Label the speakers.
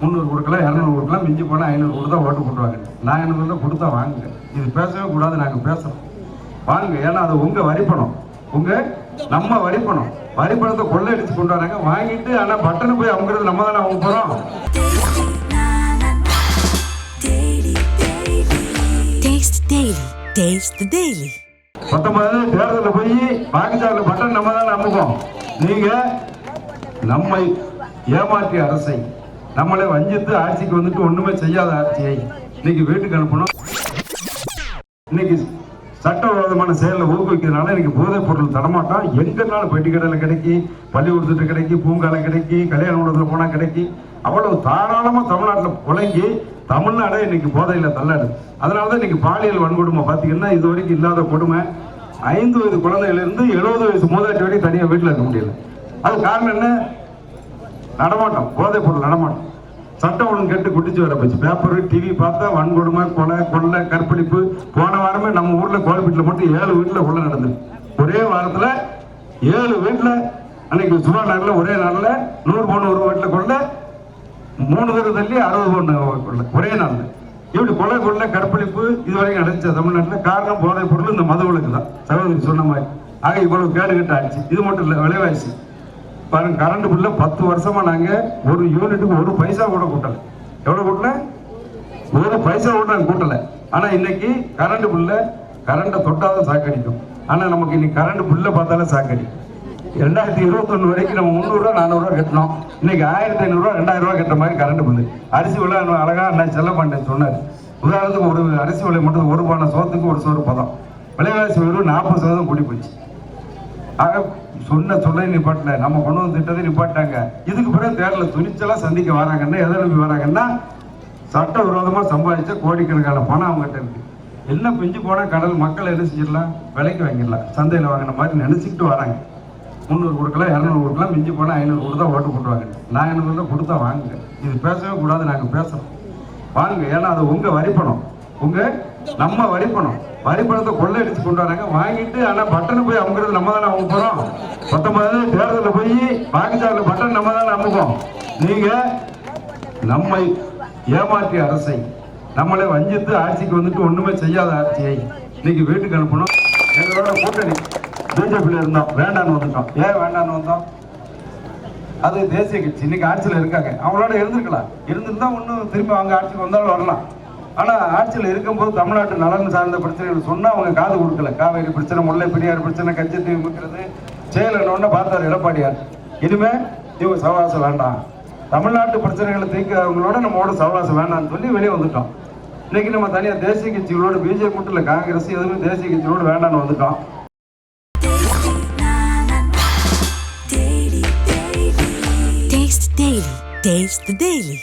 Speaker 1: முந்நூறு கொடுக்கலாம் இரநூறு கொடுக்கலாம் மிஞ்சி போனால் ஐநூறு கொடுத்தா ஓட்டு போட்டுருவாங்க. நான் ஐநூறு கொடுத்தா வாங்குங்க. இது பேசவே கூடாது நாங்கள் பேசுகிறோம் வாங்க ஏன்னா அது உங்கள் வரிப்பணம். உங்கள் நம்ம வரிப்பணம். வரிப்பணத்தை கொள்ளையடிச்சு கொண்டு வராங்க. வாங்கிட்டு ஆனால் பட்டனை போய் அமுக்கிறது நம்ம தானே அவங்க போகிறோம். பத்தொன்பது தேர்தலில் போய் வாக்குச்சாவடியில் பட்டன் நம்ம தானே அமுகம் நீங்க நம்மை ஏமாற்றிய அரசை நம்மளை வஞ்சித்து ஆட்சிக்கு வந்துட்டு ஒண்ணுமே செய்யாத ஆட்சியை இன்னைக்கு வீட்டுக்கு அனுப்பணும். இன்னைக்கு சட்டவிரோதமான செயலில் ஊக்குவிக்கிறதுனால இன்னைக்கு போதைப் பொருள் தரமாட்டோம் எங்கனாலும் பெட்டி கடையில் கிடைக்கி பள்ளிக்கூடத்துட்டு கிடைக்கி பூங்கால கிடைக்கி கல்யாண மண்டபத்தில் போனால் கிடைக்கி. அவ்வளவு தாராளமாக தமிழ்நாட்டில் புழங்கி தமிழ்நாடே இன்னைக்கு போதையில் தள்ளாடு அதனால தான் இன்னைக்கு பாலியல் வன்கொடுமை பார்த்தீங்கன்னா இது வரைக்கும் இல்லாத கொடுமை. ஐந்து வயது குழந்தையிலிருந்து எழுபது வயசு மூதாட்டி வரைக்கும் தனியாக வீட்டில் இருக்க முடியல. அது காரணம் என்ன? நடமாட்டம் போதைப் பொருள் நடமாட்டம். சட்டம் ஒழுங்கு கெட்டு குடிச்சு வர போச்சு. பேப்பர் டிவி பார்த்தா வன்கொடுமை கொலை கொள்ளை கற்பழிப்பு. போன வாரமே நம்ம ஊர்ல கோல்பீட்டில் மட்டும் ஏழு வீட்டில் உள்ள நடந்தது. ஒரே வாரத்தில் ஏழு வீட்டில் அன்னைக்கு சுபா நாளில் ஒரே நாளில் நூறு பொண்ணு ஒரு வீட்டில் கொள்ள. மூணு பேர் தள்ளி அறுபது பொண்ணு கொள்ள. ஒரே நாளில். இப்படி கொலை கொள்ளை கற்பழிப்பு இதுவரைக்கும் நடந்துச்சு. தமிழ்நாட்டில் காரணம் போதைப் பொருள் இந்த மதுவிலக்கு தான் சகோதரி சொன்ன மாதிரி. ஆக இவ்வளவு கேடுகட்ட ஆச்சு. இது மட்டும் இல்லை விளைவாச்சு பாருங்க கரண்ட் பில்ல பத்து வருஷமா நாங்க ஒரு யூனிட்டுக்கு ஒரு பைசா கூட கூட்டல. எவ்வளவு கூட்டல? ஒரு பைசா கூட நாங்க கூட்டல. ஆனா இன்னைக்கு கரண்ட் பில்ல கரண்டை தொட்டாதான் சாக்கடிக்கும் ஆனா நமக்கு இன்னைக்கு கரண்ட் பில்ல பார்த்தாலே சாக்கடி ரெண்டாயிரத்தி இருபத்தொன்னு வரைக்கும் நம்ம முந்நூறு ரூபா நானூறு ரூபா கட்டணும் இன்னைக்கு ஆயிரத்தி ஐநூறு ரூபா ரெண்டாயிரம் ரூபா கட்டுற மாதிரி கரண்ட் பில்லு அரிசி விலை அழகா நான் செல்ல பண்ணேன் சொன்னாரு. உதாரணத்துக்கு ஒரு அரிசி விலை மட்டும் ஒரு பானை சோத்துக்கு ஒரு சோறு பதம். விலைவாசி வெறும் நாற்பது சதவீதம் கூடி போச்சு. ஆக சொன்ன சொல்ல நிப்பாட்டல. நம்ம கொண்டு வந்து திட்டத்தை நிப்பாட்டாங்க. இதுக்கு பிறகு தேர்தல துணிச்சலா சந்திக்க வராங்கன்னா எதை நம்பி வராங்கன்னா சட்ட விரோதமா சம்பாதிச்ச கோடிக்கணக்கான பணம் அவங்ககிட்ட இருக்கு. என்ன பிஞ்சு போனா கடல் மக்கள் என்ன செஞ்சிடலாம்? விலைக்கு வாங்கிடலாம். சந்தையில் வாங்கின மாதிரி நினைச்சுக்கிட்டு வராங்க. முந்நூறு கொடுக்கலாம் இரநூறு கொடுக்கலாம் மிஞ்சி போனால் ஐநூறு கொடுத்தா ஓட்டு போட்டுவாங்க நான் ஐநூறு கொடுத்தா வாங்குங்க. இது பேசவே கூடாது நாங்கள் பேசுகிறோம் வாங்க ஏன்னா அது உங்கள் வரிப்பணம். உங்கள் நம்ம வரிப்பணம். வரிப்பணத்தை கொள்ளையடிச்சு கொண்டு வராங்க. வாங்கிட்டு ஆனா பட்டனை போய் அமுக்கிறது நம்ம தானே அவங்க போறோம். பத்தொன்பது தேர்தலில் போய் வாக்குச்சாவில் பட்டன் நம்ம தானே அமுகம் நீங்க நம்மை ஏமாற்றிய அரசை நம்மளே வஞ்சித்து ஆட்சிக்கு வந்துட்டு ஒண்ணுமே செய்யாத ஆட்சியை இன்னைக்கு வீட்டுக்கு அனுப்பணும். எங்களோட கூட்டணி பிஜேபியில் இருந்தோம். வேண்டான்னு வந்துட்டோம். ஏன் வேண்டான்னு வந்தோம்? அது தேசிய கட்சி. இன்னைக்கு ஆட்சியில் இருக்காங்க. அவங்களோட இருந்திருக்கலாம். இருந்திருந்தா ஒன்றும் திரும்பி அவங்க ஆட்சிக்கு வந்தாலும் வரலாம். ஆனால் ஆட்சியில் இருக்கும்போது தமிழ்நாட்டு நலன் சார்ந்த பிரச்சனைகள் சொன்னால் அவங்க காது கொடுக்கல. காவேரி பிரச்சனை முல்லை பெரியார் பிரச்சனை கட்சி முக்கிறது. செயலன்னு பார்த்தார் எடப்பாடியார். இனிமே இவங்க சவகாசம் வேண்டாம். தமிழ்நாட்டு பிரச்சனைகளை தீர்க்கிறவங்களோட நம்மளோட சவகாசம் வேண்டாம்னு சொல்லி வெளியே வந்துட்டோம். இன்னைக்கு நம்ம தனியாக தேசிய கட்சிகளோட பிஜேபி மட்டும் இல்லை காங்கிரஸ் எதுவுமே தேசிய கட்சிகளோட வேண்டாம்னு வந்துட்டோம்.
Speaker 2: Taste the Daily.